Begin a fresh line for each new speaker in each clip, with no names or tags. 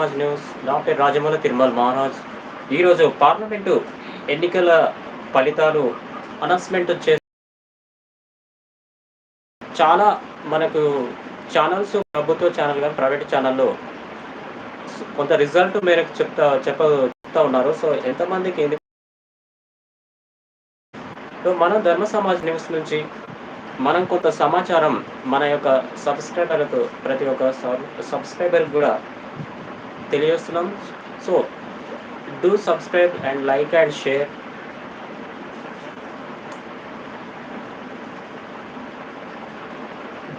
Samaj news. Doctor Rajamouli Tirumala Maharaj. ఈరోజు parliament ఎన్నికల ఫలితాలు అనౌన్స్మెంట్ చే చాలా మనకు ఛానల్స్ ప్రభుత్వ ఛానల్ కానీ ప్రైవేట్ ఛానల్లో కొంత రిజల్ట్ మేరకు చెప్తా చెప్ప చెప్తా ఉన్నారు. సో ఎంతమందికి సో మనం ధర్మ సమాజ్ న్యూస్ నుంచి మనం కొంత సమాచారం మన యొక్క సబ్స్క్రైబర్లతో ప్రతి ఒక్క సబ్స్క్రైబర్ కూడా తెలియజేస్తున్నాం. So do subscribe and like and share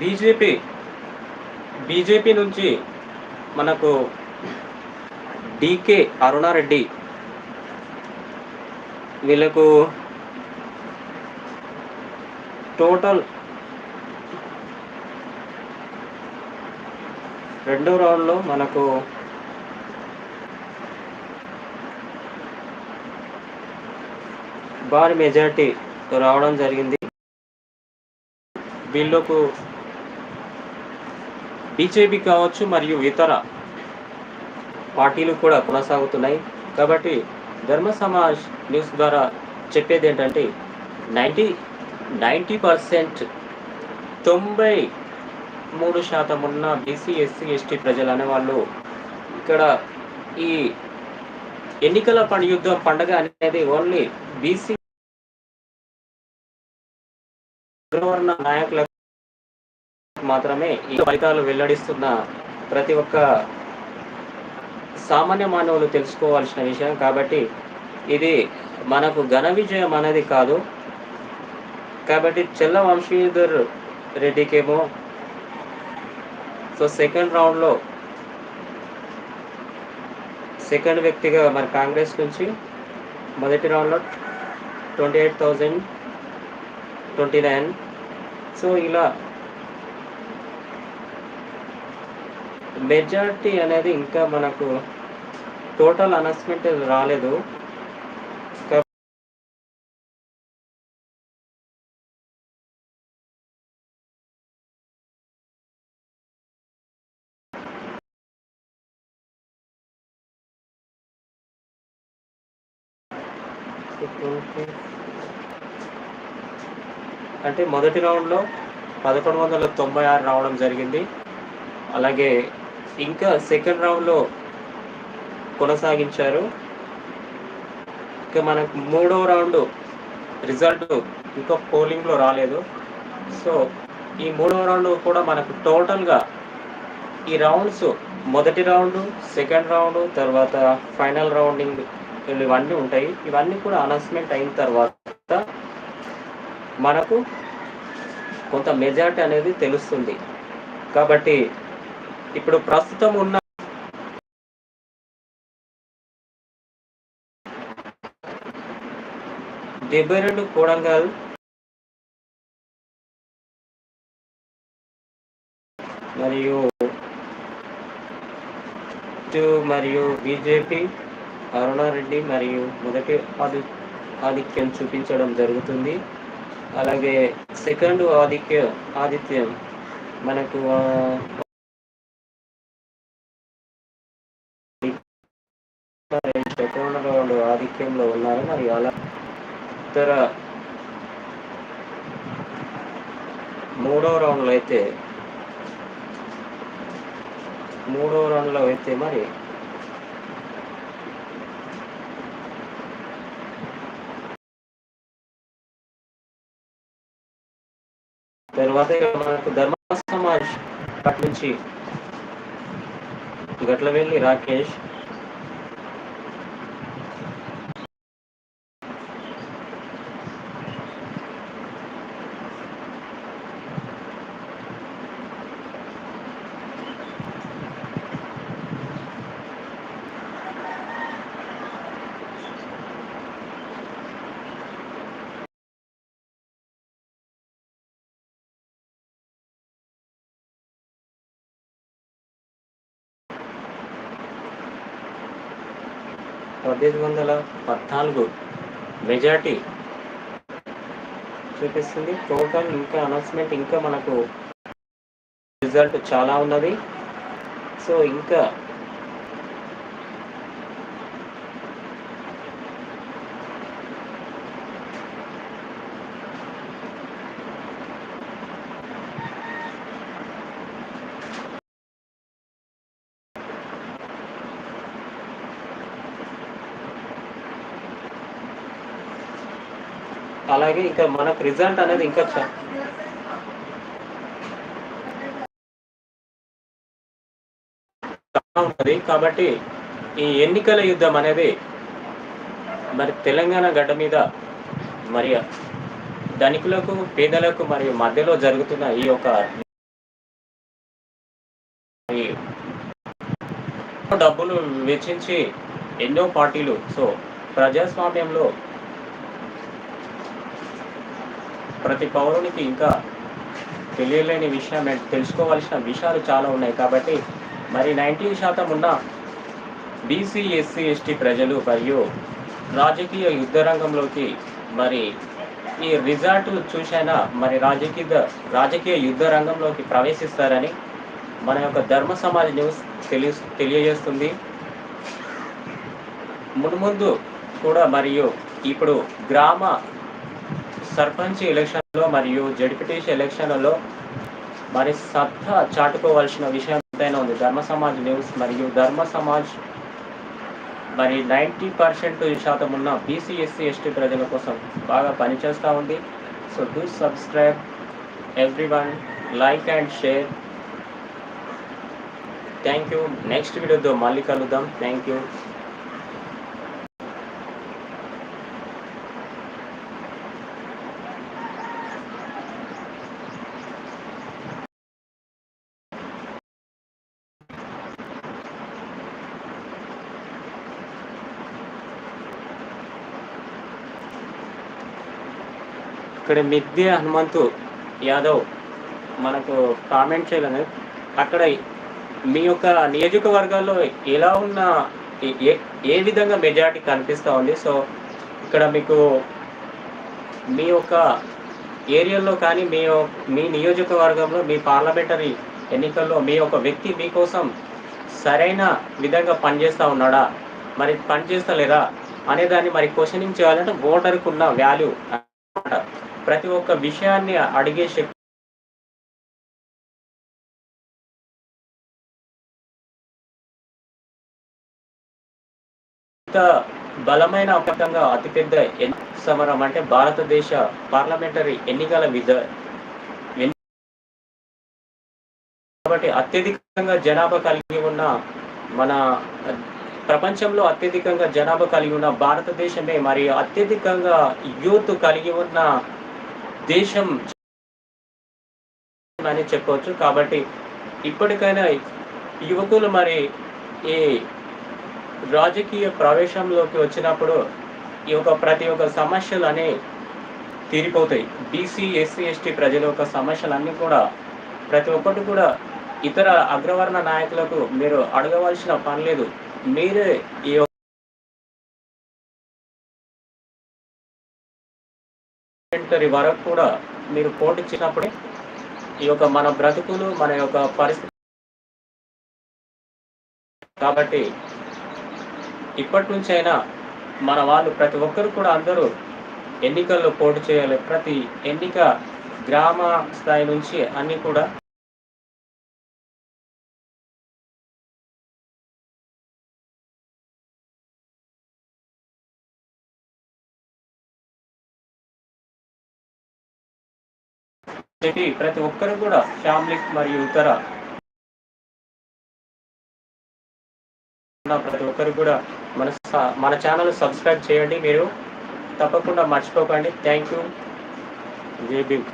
BJP BJP నుంచి మనకు డికే అరుణారెడ్డి వీళ్ళకు టోటల్ రెండో రౌండ్లో మనకు భారీ మెజార్టీ రావడం జరిగింది. వీళ్ళకు బీజేపీ కావచ్చు మరియు ఇతర పార్టీలు కూడా కొనసాగుతున్నాయి. కాబట్టి ధర్మ సమాజ్ న్యూస్ ద్వారా చెప్పేది ఏంటంటే నైంటీ నైంటీ పర్సెంట్ తొంభై మూడు శాతం ఉన్న బీసీ ఎస్సీ ఎస్టీ ప్రజలు అనేవాళ్ళు ఇక్కడ ఈ ఎన్నికల పని యుద్ధం పండగ అనేది ఓన్లీ బీసీ అగ్రవర్ణ నాయకులకు మాత్రమే ఈ ఫలితాలు వెల్లడిస్తున్న ప్రతి ఒక్క సామాన్య మానవులు తెలుసుకోవాల్సిన విషయం. కాబట్టి ఇది మనకు ఘన విజయం అనేది కాదు. కాబట్టి చెల్ల వంశీధర్ రెడ్డికేమో సో సెకండ్ రౌండ్లో సెకండ్ వ్యక్తిగా మరి కాంగ్రెస్ నుంచి మొదటి రౌండ్లో twenty eight thousand twenty nine so ఇలా మెజారిటీ అనేది ఇంకా మనకు టోటల్ అనౌన్స్మెంట్ రాలేదు. అంటే మొదటి రౌండ్లో పదకొండు వందల తొంభై ఆరు రావడం జరిగింది. అలాగే ఇంకా సెకండ్ రౌండ్లో కొనసాగించారు. ఇంకా మనకు మూడో రౌండ్ రిజల్ట్ ఇంకా పోలింగ్లో రాలేదు. సో ఈ మూడో రౌండ్ కూడా మనకు టోటల్గా ఈ రౌండ్స్ మొదటి రౌండ్ సెకండ్ రౌండ్ తర్వాత ఫైనల్ రౌండింగ్ ఇవన్నీ ఉంటాయి. ఇవన్నీ కూడా అనౌన్స్మెంట్ అయిన తర్వాత మనకు కొంత మెజార్టీ అనేది తెలుస్తుంది. కాబట్టి ఇప్పుడు ప్రస్తుతం ఉన్న డెబ్బై రెండు కోడంగల్ మరియు మరియు బీజేపీ అరుణారెడ్డి మరియు మొదటి ఆధిక్యం చూపించడం జరుగుతుంది. అలాగే సెకండ్ ఆధిక్య ఆదిత్యం మనకు రెండు సెకండ్ రౌండ్ ఆధిక్యంలో ఉన్నారు. మరి అలా ఇతర మూడో రౌండ్లో అయితే మూడో రౌండ్లో అయితే మరి తర్వాత మనకు ధర్మ సమాజ్ అటు నుంచి గట్ల వెళ్ళి రాకేష్ పద్దెనిమిది వందల పద్నాలుగు మెజార్టీ చూపిస్తుంది. టోటల్ ఇంకా అనౌన్స్మెంట్ ఇంకా మనకు రిజల్ట్ చాలా ఉన్నది. సో ఇంకా అలాగే ఇంకా మనకు రిజల్ట్ అనేది ఇంకా ఉంటుంది. కాబట్టి ఈ ఎన్నికల యుద్ధం అనేది మరి తెలంగాణ గడ్డ మీద మరి ధనికులకు పేదలకు మరియు మధ్యలో జరుగుతున్న ఈ యొక్క డబ్బులు వెచ్చించి ఎన్నో పార్టీలు. సో ప్రజాస్వామ్యంలో ప్రతి పౌరునికి ఇంకా తెలియలేని విషయం తెలుసుకోవాల్సిన విషయాలు చాలా ఉన్నాయి కాబట్టి మరి నైంటీ శాతం ఉన్న బీసీ ఎస్సీ ఎస్టీ ప్రజలు మరియు రాజకీయ యుద్ధ రంగంలోకి మరి ఈ రిజార్ట్ చూసైనా మరి రాజకీయ రాజకీయ యుద్ధ రంగంలోకి ప్రవేశిస్తారని మన యొక్క ధర్మ సమాజ్ న్యూస్ తెలియ తెలియజేస్తుంది. మున్ముందు కూడా మరియు ఇప్పుడు గ్రామ సర్పంచ్ ఎలక్షన్లో మరియు జడ్పీటీసీ ఎలక్షన్లలో మరి సత్తా చాటుకోవాల్సిన విషయం ఎంతైనా ఉంది. ధర్మ సమాజ్ న్యూస్ మరియు ధర్మ సమాజ్ మరి నైంటీ పర్సెంట్ శాతం ఉన్న బీసీ ఎస్సీ ఎస్టీ ప్రజల కోసం బాగా పనిచేస్తూ ఉంది. So do subscribe every one like and share thank you next వీడియోతో మళ్ళీ కలుద్దాం. థ్యాంక్ యూ ఇక్కడ మిద్ది హనుమంతు యాదవ్ మనకు కామెంట్ చేయలేదు. అక్కడ మీ యొక్క నియోజకవర్గాల్లో ఎలా ఉన్న ఏ ఏ విధంగా మెజారిటీ కనిపిస్తూ ఉంది? సో ఇక్కడ మీకు మీ యొక్క ఏరియాలో కానీ మీ మీ నియోజకవర్గంలో మీ పార్లమెంటరీ ఎన్నికల్లో మీ యొక్క వ్యక్తి మీకోసం సరైన విధంగా పనిచేస్తూ ఉన్నాడా? మరి పనిచేస్తలేరా? అనే దాన్ని మరి క్వశ్చనింగ్ చేయాలంటే ఓటర్కి ఉన్న వాల్యూ ప్రతి ఒక్క విషయాన్ని అడిగే శక్తి బలమైన అపకంగా అతిపెద్ద సమరం అంటే భారతదేశ పార్లమెంటరీ ఎన్నికల విధ కాబట్టి అత్యధికంగా జనాభా కలిగి ఉన్న మన ప్రపంచంలో అత్యధికంగా జనాభా కలిగి ఉన్న భారతదేశమే మరియు అత్యధికంగా యూత్ కలిగి ఉన్న దేశం అని చెప్పవచ్చు. కాబట్టి ఇప్పటికైనా యువకులు మరి ఈ రాజకీయ ప్రవేశంలోకి వచ్చినప్పుడు ఈ యొక్క ప్రతి ఒక్క సమస్యలు అనే తీరిపోతాయి బీసీ ఎస్సీ ఎస్టీ ప్రజల యొక్క సమస్యలన్నీ కూడా ప్రతి ఒక్కటి కూడా ఇతర అగ్రవర్ణ నాయకులకు మీరు అడగవలసిన పని లేదు. మీరే ఈ వరకు కూడా మీరు పోటీ చేసినప్పుడే ఈ యొక్క మన బ్రతుకులు మన యొక్క పరిస్థితి కాబట్టి ఇప్పటి నుంచి అయినా మన వాళ్ళు ప్రతి ఒక్కరు కూడా అందరూ ఎన్నికల్లో పోటీ చేయాలి. ప్రతి ఎన్నిక గ్రామ స్థాయి నుంచి అన్నీ కూడా ప్రతి ఒక్కరు కూడా ఫ్యామిలీ మరియు ఇతర ప్రతి ఒక్కరు కూడా మన మన ఛానల్ సబ్స్క్రైబ్ చేయండి మీరు. తప్పకుండా మర్చిపోకండి. Thank you. జై భీమ్.